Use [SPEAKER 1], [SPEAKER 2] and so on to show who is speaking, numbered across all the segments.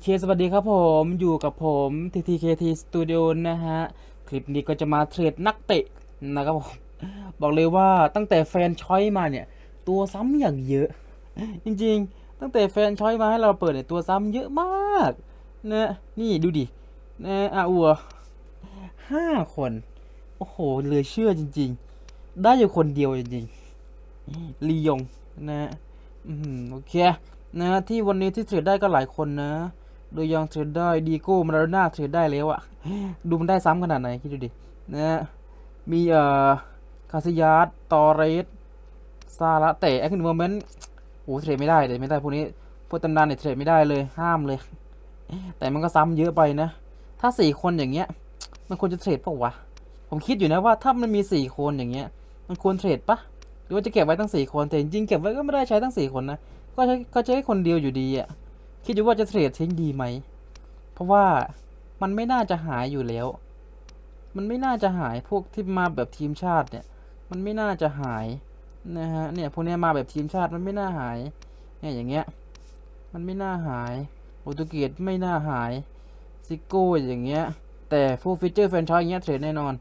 [SPEAKER 1] เคสวัสดีครับผมอยู่กับผม TTKT Studio นะฮะ คลิปนี้ก็จะมาเทรดนักเตะนะครับผมบอกเลยว่าตั้งแต่แฟนชอยมาเนี่ย ตัวซ้ำอย่างเยอะ จริงๆ ตั้งแต่แฟนชอยมาให้เราเปิดเนี่ยตัวซ้ำเยอะมากนะนี่ดูดินะอาอัวห้าคน โอ้โหเหลือเชื่อจริง ๆ ได้อยู่คนเดียวจริงๆลียงนะอืมโอเคนะที่วันนี้ที่เทรดได้ก็หลายคนนะ โดยยังเทรดได้ดีโก้มาราโดน่าเทรดได้แล้วอะดูมันได้ซ้ำขนาดไหนคิดดูดินะมีเอ่อคาซิยาสตอเรสซาระเตะแอคชั่นโมเมนต์โอ้เทรดไม่ได้เลยไม่ได้พวกนี้พวกตำนานเนี่ยเทรดไม่ได้เลยห้ามเลย แต่มันก็ซ้ำเยอะไปนะ ถ้าสี่คนอย่างเงี้ย มันควรจะเทรดปะวะผมคิดอยู่นะว่าถ้ามันมีสี่คนอย่างเงี้ย มันควรเทรดปะหรือว่าจะเก็บไว้ตั้งสี่คนแต่จริงๆเก็บไว้ก็ไม่ได้ใช้ตั้งสี่คนนะก็ใช้ก็ใช้คนเดียวอยู่ดีอะ คิดอยู่ว่าจะเทรดทิ้งดีไหม เพราะว่ามันไม่น่าจะหายอยู่แล้ว มันไม่น่าจะหายพวกที่มาแบบทีมชาติเนี่ย มันไม่น่าจะหายนะฮะ เนี่ยพวกเนี้ยมาแบบทีมชาติมันไม่น่าหาย เนี่ยอย่างเงี้ย มันไม่น่าหายโปรตุเกสไม่น่าหาย ซิโก้อย่างเงี้ย แต่ฟูฟิเจอร์แฟนชส์อย่างเงี้ยเทรดแน่นอน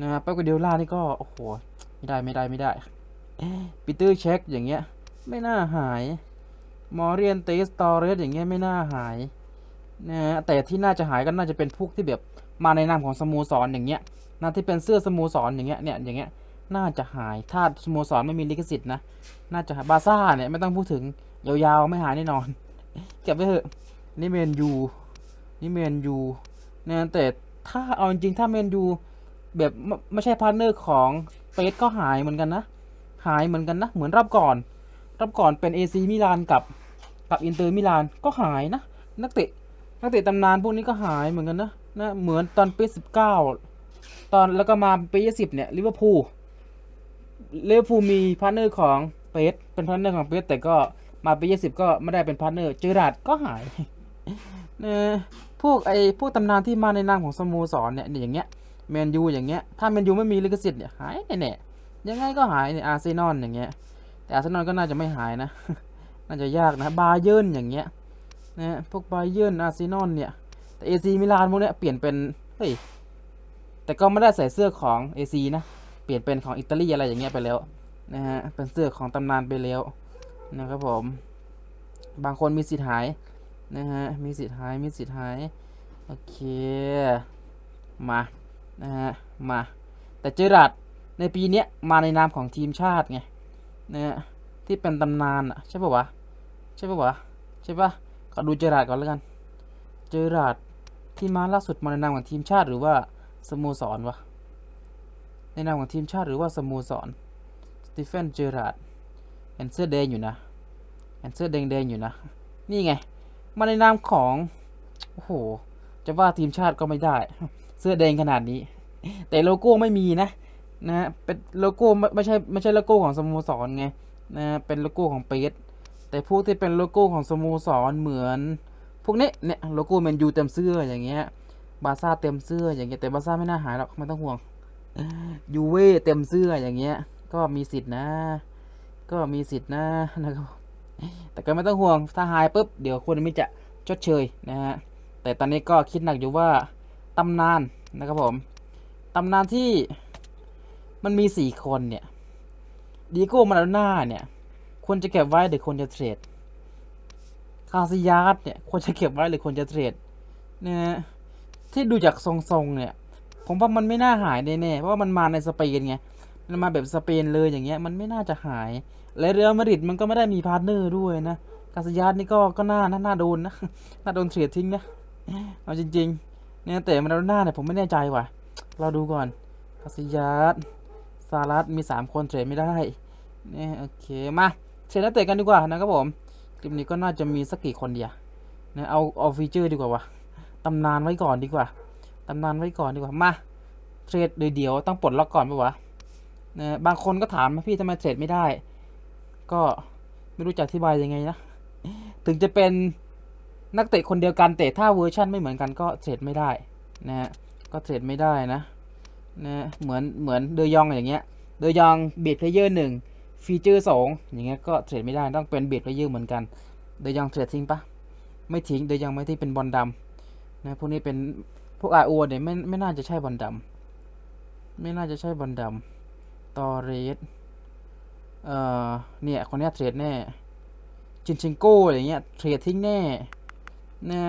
[SPEAKER 1] นะฮะเป๊ปกัวเดล่านี่ก็โอ้โห ไม่ได้ไม่ได้ไม่ได้ ปีเตอร์เช็คอย่างเงี้ย ไม่น่าหาย มอเรียนเตสตอเรสอย่างเงี้ยไม่น่าหายนะฮะแต่ที่น่าจะหายก็น่าจะเป็นพวกที่แบบมาในนามของสโมสรอย่างเงี้ยนะที่เป็นเสื้อสโมสรอย่างเงี้ยเนี่ยอย่างเงี้ยน่าจะหายถ้าสโมสรไม่มีลิขสิทธิ์นะน่าจะบาซ่าเนี่ยไม่ต้องพูดถึงยาวๆไม่หายแน่นอน เก็บไว้เถอะนี่เมนยูนี่เมนยูนะแต่ถ้าเอาจริงๆถ้าเมนยูแบบไม่ไม่ใช่พาร์ทเนอร์ของเฟสก็หายเหมือนกันนะ หายเหมือนกันนะ เหมือนรอบก่อน รอบก่อนเป็น AC มิลานกับ กับอินเตอร์มิลานก็หายนะ นักเตะนักเตะตำนานพวกนี้ก็หายเหมือนกันนะนะเหมือนตอนปีสิบเก้าตอนแล้วก็มาปียี่สิบเนี่ยลิเวอร์พูลลิเวอร์พูลมีพาร์ทเนอร์ของเปสเป็นพาร์ทเนอร์ของเปสแต่ก็มาปียี่สิบก็ไม่ได้เป็นพาร์ทเนอร์เจอราดก็หายนะพวกไอ้พวกตำนานที่มาในนามของสโมสรเนี่ยเนี่ยอย่างเงี้ยแมนยูอย่างเงี้ยถ้าแมนยูไม่มีลิขสิทธิ์เนี่ยหายแน่ๆยังไงก็หายเนี่ยอาร์เซนอลอย่างเงี้ยแต่อาร์เซนอลก็น่าจะไม่หายนะ น่าจะยากนะบาเยิร์นอย่างเงี้ยนะฮะพวกบาเยิร์นอาร์เซนอลเนี่ยแต่เอซีมิลานพวกเนี้ยเปลี่ยนเป็นเฮ้ยแต่ก็ไม่ได้ใส่เสื้อของเอซีนะเปลี่ยนเป็นของอิตาลีอะไรอย่างเงี้ยไปแล้วนะฮะเป็นเสื้อของตำนานไปแล้วนะครับผมบางคนมีสิทธิ์หายนะฮะมีสิทธิ์หายมีสิทธิ์หายโอเคมานะฮะมาแต่เจอราร์ดในปีเนี้ยมาในนามของทีมชาติไงนะฮะที่เป็นตำนานอะใช่ปะวะ ใช่ปะวะใช่ปะขอดูเจอราดก่อนแล้วกัน เจอราดที่มาล่าสุดมาในนามของทีมชาติหรือว่าสโมสรวะในนามของทีมชาติหรือว่าสโมสรสตีเฟนเจอราดเห็นเสื้อแดงอยู่นะเห็นเสื้อแดงๆอยู่นะ นี่ไง มาในนามของโอ้โหจะว่าทีมชาติก็ไม่ได้ เสื้อแดงขนาดนี้ แต่โลโก้ไม่มีนะนะเป็นโลโก้ไม่ใช่ไม่ใช่โลโก้ของสโมสรไงนะฮะเป็นโลโก้ของเปส แต่พวกที่เป็นโลโก้ของสโมสรเหมือน พวกนี้เนี่ยโลโก้แมนยูเต็มเสื้ออย่างเงี้ยบาซ่าเต็มเสื้ออย่างเงี้ยแต่บาซ่าไม่น่าหายหรอกไม่ต้องห่วงยูเว่เต็มเสื้ออย่างเงี้ย ก็มีสิทธินะ ก็มีสิทธินะนะครับแต่ก็ไม่ต้องห่วงถ้าหายปุ๊บเดี๋ยวคุณมิจะชดเชยนะฮะแต่ตอนนี้ก็คิดหนักอยู่ว่าตำนานนะครับผมตำนานที่มันมีสี่คนเนี่ยดีโก้มาราโดน่าเนี่ย ควรจะเก็บไว้หรือควรจะเทรด คาซิยาสเนี่ย ควรจะเก็บไว้หรือควรจะเทรดนะฮะที่ดูจากทรงๆเนี่ย ผมว่ามันไม่น่าหายแน่ๆ เพราะว่ามันมาในสเปนไง มันมาแบบสเปนเลยอย่างเงี้ย มันไม่น่าจะหาย และเรอัลมาดริดมันก็ไม่ได้มีพาร์ทเนอร์ด้วยนะ คาซิยาสนี่ก็ก็น่าน่าน่าโดนนะ น่าโดนเทรดทิ้งนะ เอาจริงๆ เนี่ยแต่มาโดน่าเนี่ยผมไม่แน่ใจว่ะ เราดูก่อน คาซิยาสซารัสมีสามคนเทรดไม่ได้เนี่ยโอเค มา เทรดนักเตะกันดีกว่านะครับผมคลิปนี้ก็น่าจะมีสักกี่คนเดียวนะเอาเอาฟีเจอร์ดีกว่าวะตำนานไว้ก่อนดีกว่าตำนานไว้ก่อนดีกว่ามาเทรดเดียวต้องปลดล็อกก่อนปะวะนะบางคนก็ถามว่าพี่ทำไมเทรดไม่ได้ ก็ไม่รู้จะอธิบายยังไงนะถึงจะเป็นนักเตะคนเดียวกันแต่ถ้าเวอร์ชั่นไม่เหมือนกันก็เทรดไม่ได้นะฮะก็เทรดไม่ได้นะนะเหมือนเหมือนเดยองอย่างเงี้ยเดยองเบียดเพลเยอร์หนึ่ง ฟีเจอร์สองอย่างเงี้ยก็เทรดไม่ได้ต้องเป็นเบียดเพลเยอร์เหมือนกันเดยองเทรดทิ้งปะไม่ทิ้งโดยยังไม่ที่เป็นบอลดำนะพวกนี้เป็นพวก RO เนี่ยไม่ไม่น่าจะใช่บอลดำไม่น่าจะใช่บอลดำตอเรสเอ่อเนี่ยคนนี้เทรดแน่จินชิงโก้อะไรเงี้ยเทรดทิ้งแน่นะ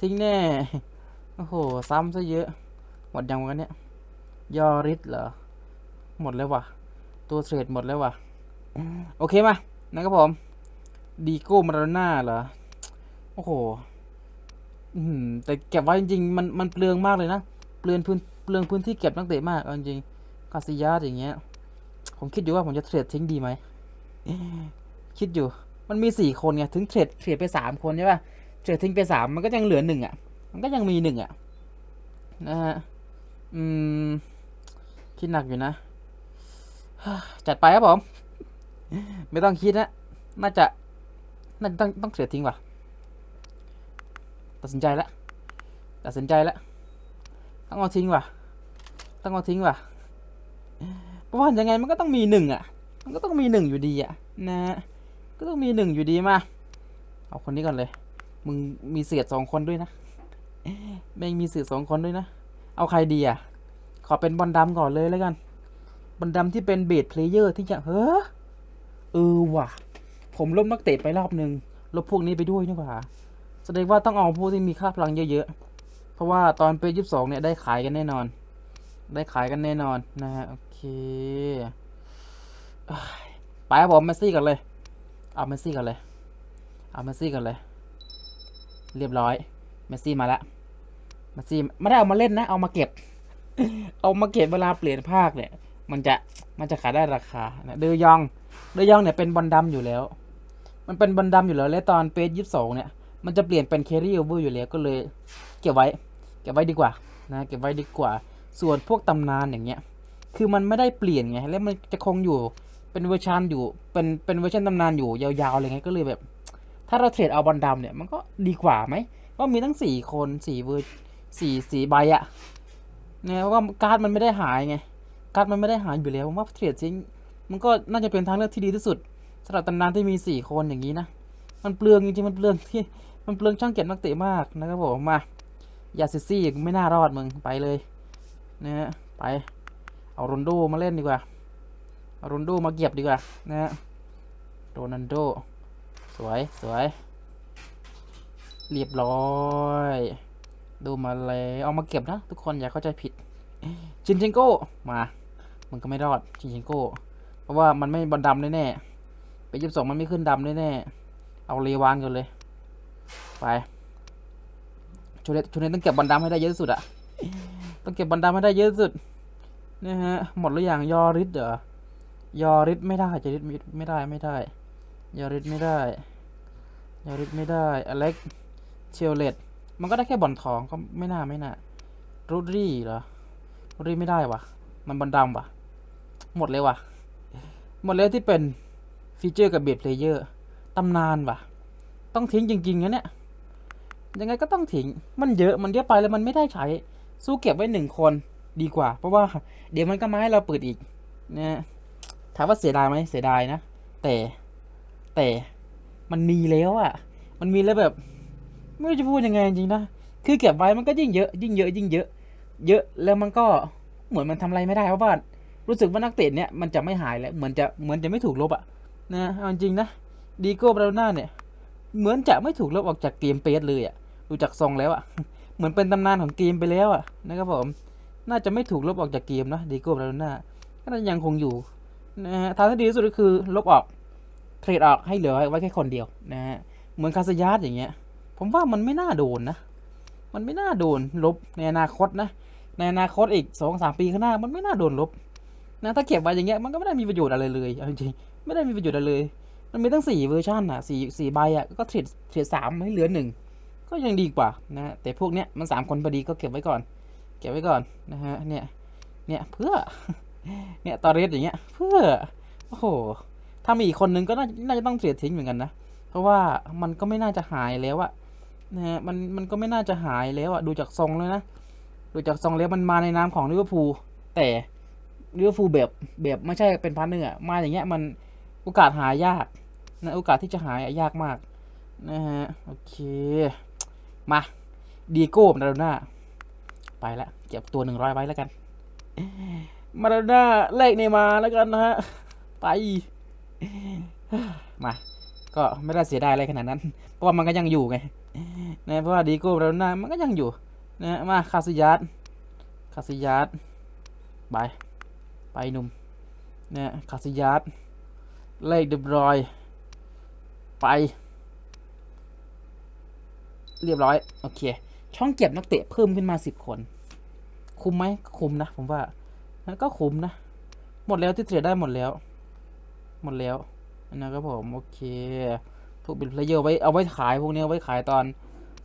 [SPEAKER 1] ทิ้งแน่โอ้โหซ้ำซะเยอะหมดยังวะเนี่ยยอริสเหรอหมดแล้ววะ ตัวเทรดหมดแล้ววะโอเคมานะครับผม ดีโก้มาราโดน่าเหรอ โอ้โหอื้อหือแต่เก็บไว้จริงๆ มันมันเปลืองมากเลยนะ เปลืองพื้นเปลืองพื้นที่เก็บนักเตะมากเอาจริงๆคาซิยาสอย่างเงี้ย ผมคิดอยู่ว่าผมจะเทรดทิ้งดีไหม คิดอยู่ มันมีสี่คนไง ถึงเทรดเทรดไปสามคนใช่ป่ะ เทรดทิ้งไปสามมันก็ยังเหลือหนึ่งอะ มันก็ยังมีหนึ่งอะ นะฮะ อืม คิดหนักอยู่นะ จัดไปครับผม ไม่ต้องคิดนะ น่าจะ น่าจะต้องต้องเทรดทิ้งว่ะ ตัดสินใจแล้ว ตัดสินใจแล้ว ต้องเอาทิ้งว่ะ ต้องเอาทิ้งว่ะ เพราะว่ายังไงมันก็ต้องมีหนึ่งอะ มันก็ต้องมีหนึ่งอยู่ดีอะ นะฮะก็ต้องมีหนึ่งอยู่ดีมา เอาคนนี้ก่อนเลย มึงมีเสียดสองคนด้วยนะแม่งมีเสียดสองคนด้วยนะ เอาใครดีอะ ขอเป็นบอลดำก่อนเลยแล้วกัน บอลดำที่เป็นเบสเพลเยอร์ที่จะเฮ้อเออว่ะ ผมลบนักเตะไปรอบนึงลบพวกนี้ไปด้วยนี่หว่าแสดงว่าต้องเอาพวกที่มีค่าพลังเยอะๆ เพราะว่าตอนเปยี่สิบสองเนี่ยได้ขายกันแน่นอน ได้ขายกันแน่นอนนะฮะโอเคไปครับผมเมสซี่กันเลย เอาเมสซี่กันเลย เอาเมสซี่กันเลย เรียบร้อยเมสซี่มาละเมสซี่ไม่ได้เอามาเล่นนะ เอามาเก็บ เอามาเก็บเวลาเปลี่ยนภาคเนี่ย มันจะมันจะขายได้ราคานะเดอยองเดอยองเนี่ยเป็นบอลดำอยู่แล้ว มันเป็นบอลดำอยู่แล้ว และตอนเปจยี่สิบสองเนี่ยมันจะเปลี่ยนเป็นแครี่โอเวอร์อยู่แล้วก็เลยเก็บไว้ เก็บไว้ดีกว่านะเก็บไว้ดีกว่า ส่วนพวกตำนานอย่างเงี้ย คือมันไม่ได้เปลี่ยนไง แล้วมันจะคงอยู่เป็นเวอร์ชันอยู่เป็นเป็นเวอร์ชันตำนานอยู่ยาวๆอะไรเงี้ยก็เลยแบบ ถ้าเราเทรดเอาบอลดำเนี่ยมันก็ดีกว่าไหมเพราะมีทั้งสี่คนสี่เวอร์สี่สี่ใบอะเนี่ยเพราะว่าการ์ดมันไม่ได้หายไง การ์ดมันไม่ได้หายอยู่แล้วผมว่าเทรดทิ้งมันก็น่าจะเป็นทางเลือกที่ดีที่สุดสำหรับตำนานที่มีสี่คนอย่างนี้นะ มันเปลืองจริงๆมันเปลืองที่มันเปลืองช่างเก็บนักเตะมากนะครับผมมายาซิซี่ไม่น่ารอดมึงไปเลยนะฮะไปเอาโรนโดมาเล่นดีกว่าเอาโรนโดมาเก็บดีกว่านะฮะโรนันโดสวยสวยเรียบร้อยดูมาเลยเอามาเก็บนะ ทุกคนอย่าเข้าใจผิดชินชิงโก้มา มันก็ไม่รอดชินชิงโก้ เพราะว่ามันไม่บอลดำแน่ๆไปยิบสองมันไม่ขึ้นดำแน่ๆเอาเลวานกันเลย ไปชูเนตชูเนตต้องเก็บบอลดำให้ได้เยอะที่สุดอะต้องเก็บบอลดำให้ได้เยอะที่สุดนะฮะหมดหรือยังยอริสเหรอยอริสไม่ได้จะริสไม่ได้ไม่ได้ ยอริสไม่ได้ ยอริสไม่ได้อเล็กเชลเลตมันก็ได้แค่บอลทองก็ไม่น่าไม่น่ารูดรี่เหรอรูดรี่ไม่ได้วะมันบอลดำวะ หมดเลยว่ะ หมดแล้วที่เป็นฟีเจอร์กับเบสเพลเยอร์ตำนานว่ะ ต้องทิ้งจริงๆนะเนี่ย ยังไงก็ต้องทิ้ง มันเยอะ มันเยอะไปแล้วมันไม่ได้ใช้ สู้เก็บไว้หนึ่งคนดีกว่า เพราะว่าเดี๋ยวมันก็มาให้เราเปิดอีกนะถามว่าเสียดายไหมเสียดายนะ แต่แต่มันมีแล้วอะ่ะ มันมีแล้วแบบ ไม่รู้จะพูดยังไงจริงนะ คือเก็บไว้มันก็ยิ่งเยอะ ยิ่งเยอะ ยิ่งเยอะ เยอะแล้วมันก็เหมือนมันทำอะไรไม่ได้เพราะว่า รู้สึกว่านักเตะเนี่ยมันจะไม่หายแล้วเหมือนจะเหมือนจะไม่ถูกลบอะนะเอาจริงนะดีโก้บราโน่าเนี่ยเหมือนจะไม่ถูกลบออกจากเกมเปสเลยอะดูจากทรงแล้วอะเหมือนเป็นตำนานของเกมไปแล้วอะนะครับผมน่าจะไม่ถูกลบออกจากเกมนะดีโก้บราโน่าก็น่าจะยังคงอยู่นะฮะทางที่ดีที่สุดก็คือลบออกเทรดออกให้เหลือไว้แค่คนเดียวนะฮะเหมือนคาสยาสอย่างเงี้ย ผมว่ามันไม่น่าโดนนะ มันไม่น่าโดนลบในอนาคตนะ ในอนาคตอีกสองสามปีข้างหน้า มันไม่น่าโดนลบ นะถ้าเก็บไว้อย่างเงี้ยมันก็ไม่ได้มีประโยชน์อะไรเลยเอาจริงๆไม่ได้มีประโยชน์อะไรเลย มันมีตั้งสี่เวอร์ชันอะสี่สี่ใบอะก็เทรดเทรดสามให้เหลือหนึ่งก็ยังดีกว่านะแต่พวกเนี้ยมันสามคนพอดีก็เก็บไว้ก่อน เก็บไว้ก่อนนะฮะเนี่ยเนี่ยเพื่อเนี่ยตอเรสอย่างเงี้ยเพื่อโอ้โหถ้ามีอีกคนนึงก็น่าน่าจะต้องเสียทิ้งเหมือนกันนะเพราะว่ามันก็ไม่น่าจะหายแล้วอะนะฮะมันมันก็ไม่น่าจะหายแล้วอะดูจากทรงแล้วนะดูจากทรงแล้วมันมาในนามของลิเวอร์พูลแต่ ลิเวอร์พูลแบบแบบไม่ใช่เป็นพาร์เนอร์อะมาอย่างเงี้ยมันโอกาสหายากนะโอกาสที่จะหายยากมากนะฮะโอเค มาดีโก้มาราโดน่าไปละเก็บตัวหนึ่งร้อยไว้แล้วกัน มาราโดน่าเลขเนย์มาแล้วกันนะฮะไป มาก็ไม่ได้เสียดายอะไรขนาดนั้น เพราะว่ามันก็ยังอยู่ไงนะเพราะว่าดีโก้มาราโดน่ามันก็ยังอยู่นะมาคาซิยัสคาซิยัสไป ไปหนุ่มเนะคาซิยัสเลขเดบรอย ไป เรียบร้อย โอเค ช่องเก็บนักเตะเพิ่มขึ้นมาสิบคน คุ้มไหมคุ้มนะ ผมว่านะก็คุ้มนะ หมดแล้วที่เทรดได้หมดแล้ว หมดแล้วนะครับผม โอเคพวกบิลเพลเยอร์ไว้เอาไว้ขายพวกนี้เอาไว้ขายตอน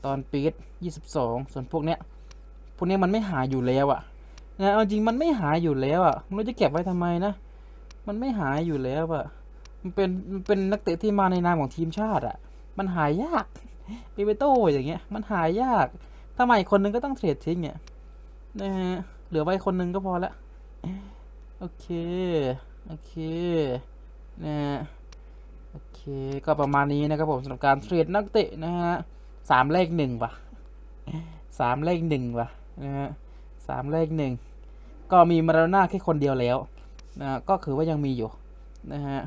[SPEAKER 1] ตอนปีดยี่สิบสองส่วนพวกเนี้ยพวกเนี้ยมันไม่หายอยู่แล้วอะ นะเอาจริงมันไม่หายอยู่แล้วอะไม่รู้จะเก็บไว้ทำไมนะ มันไม่หายอยู่แล้วอะมันเป็นมันเป็นนักเตะที่มาในนามของทีมชาติอะมันหายยากเปเปโต้อย่างเงี้ย มันหายยากถ้าใหม่คนนึงก็ต้องเทรดทิ้งเนี่ยนะฮะ เหลือไว้คนนึงก็พอละ โอเค โอเค นะฮะ โอเค ก็ประมาณนี้นะครับผมสำหรับการเทรดนักเตะนะฮะสามเลขหนึ่งว่ะสามเลขหนึ่งว่ะนะฮะ สามเลขหนึ่งก็มีมาราน่าแค่คนเดียวแล้วนะก็คือว่ายังมีอยู่นะฮะ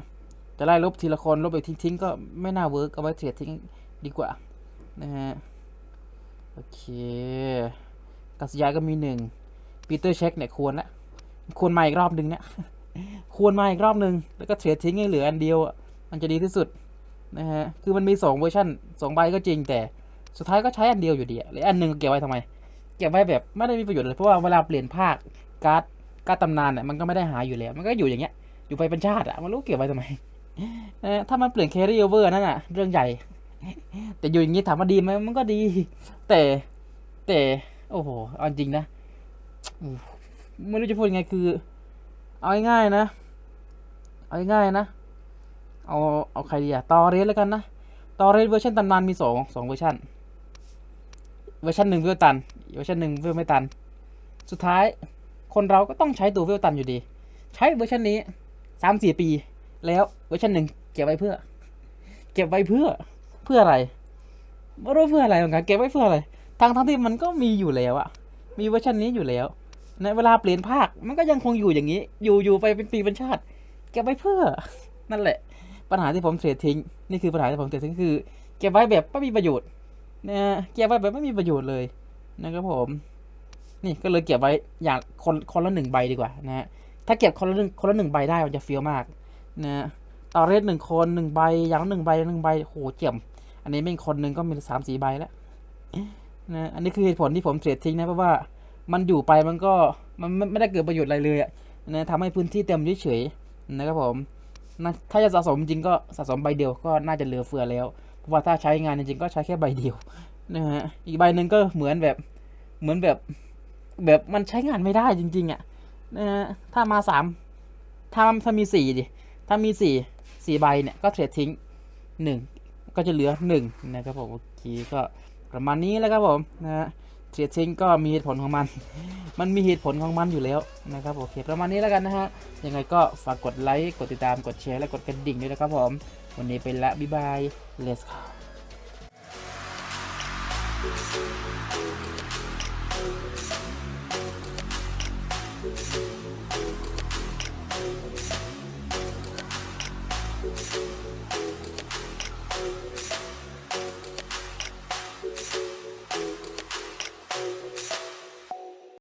[SPEAKER 1] จะไล่ลบทีละคนลบไปทิ้งๆก็ไม่น่าเวิร์กเอาไว้เทรดทิ้งดีกว่านะฮะโอเคกัสยาก็มีหนึ่งปีเตอร์เช็คเนี่ยควรละควรมาอีกรอบหนึ่งเนี่ยควรมาอีกรอบหนึ่งแล้วก็เทรดทิ้งให้เหลืออันเดียวมันจะดีที่สุดนะฮะคือมันมีสองเวอร์ชันสองใบก็จริงแต่สุดท้ายก็ใช้อันเดียวอยู่ดีอะหรืออันหนึ่งเก็บไว้ทำไม เก็บไว้แบบไม่ได้มีประโยชน์เลยเพราะว่าเวลาเปลี่ยนภาคการ์ดการ์ดตำนานเนี่ยมันก็ไม่ได้หายอยู่แล้ว มันก็อยู่อย่างเงี้ยอยู่ไปเป็นชาติอะมันรู้เก็บไว้ทำไมถ้ามันเปลี่ยนแครีโอเวอร์นั่นอะเรื่องใหญ่ แต่อยู่อย่างนี้ถามว่าดีไหมมันก็ดี แต่แต่โอ้โหเอาจริงนะไม่รู้จะพูดยังไงคือ เอาง่ายๆนะ เอาง่ายๆนะ เอาเอาใครดีอะตอเรสแล้วกันนะตอเรสเวอร์ชันตำนานมีสองสองเวอร์ชัน เวอร์ชันหนึ่งเวลตันเวอร์ชันหนึ่งเวลไม่ตัน สุดท้ายคนเราก็ต้องใช้ตัวเวลตันอยู่ดี ใช้เวอร์ชันนี้สามสี่ปี แล้วเวอร์ชันหนึ่งเก็บไว้เพื่อ เก็บไว้เพื่อเพื่ออะไรไม่รู้เพื่ออะไรเหมือนกันเก็บไว้เพื่ออะไรทั้งทั้งที่มันก็มีอยู่แล้วอะมีเวอร์ชันนี้อยู่แล้ว ในเวลาเปลี่ยนภาคมันก็ยังคงอยู่อย่างนี้ อยู่อยู่ไปเป็นปีเป็นชาติ เก็บไว้เพื่อ นั่นแหละ ปัญหาที่ผมเทรดทิ้ง นี่คือปัญหาที่ผมเทรดทิ้งคือ เก็บไว้แบบไม่มีประโยชน์ นะเก็บไว้แบบไม่มีประโยชน์เลยนะครับผม นี่ก็เลยเก็บไว้อย่างคนคนละหนึ่งใบดีกว่านะฮะถ้าเก็บคนละหนึ่งคนละหนึ่งใบได้มันจะเฟี้ยวมากนะต่อเรทหนึ่งคนหนึ่งใบอย่างละหนึ่งใบหนึ่งใบโหเจียม อันนี้ไม่คนหนึ่งก็มีสามสี่ใบแล้วนะอันนี้คือเหตุผลที่ผมเทรดทิ้งนะเพราะว่ามันอยู่ไปมันก็มันไม่ไม่ได้เกิดประโยชน์อะไรเลยนะทำให้พื้นที่เต็มเฉยๆนะครับผมนะถ้าจะสะสมจริงก็สะสมใบเดียวก็น่าจะเหลือเฟือแล้ว ว่าถ้าใช้งานจริงๆก็ใช้แค่ใบเดียวนะฮะอีกใบหนึ่งก็เหมือนแบบเหมือนแบบแบบมันใช้งานไม่ได้จริง ๆอะนะฮะถ้ามาสามถ้าถ้ามีสี่ดิถ้ามีสี่สี่ใบเนี่ยก็เทรดทิ้งหนึ่งก็จะเหลือหนึ่งนะครับผมโอเคก็ประมาณนี้แล้วครับผมนะฮะ เฉียดทิ้งก็มีเหตุผลของมัน มันมีเหตุผลของมันอยู่แล้วนะครับโอเคประมาณนี้แล้วกันนะฮะ ยังไงก็ฝากกดไลค์ กดติดตาม กดแชร์และกดกระดิ่งด้วยนะครับผม วันนี้ไปละ บ๊ายบาย let's go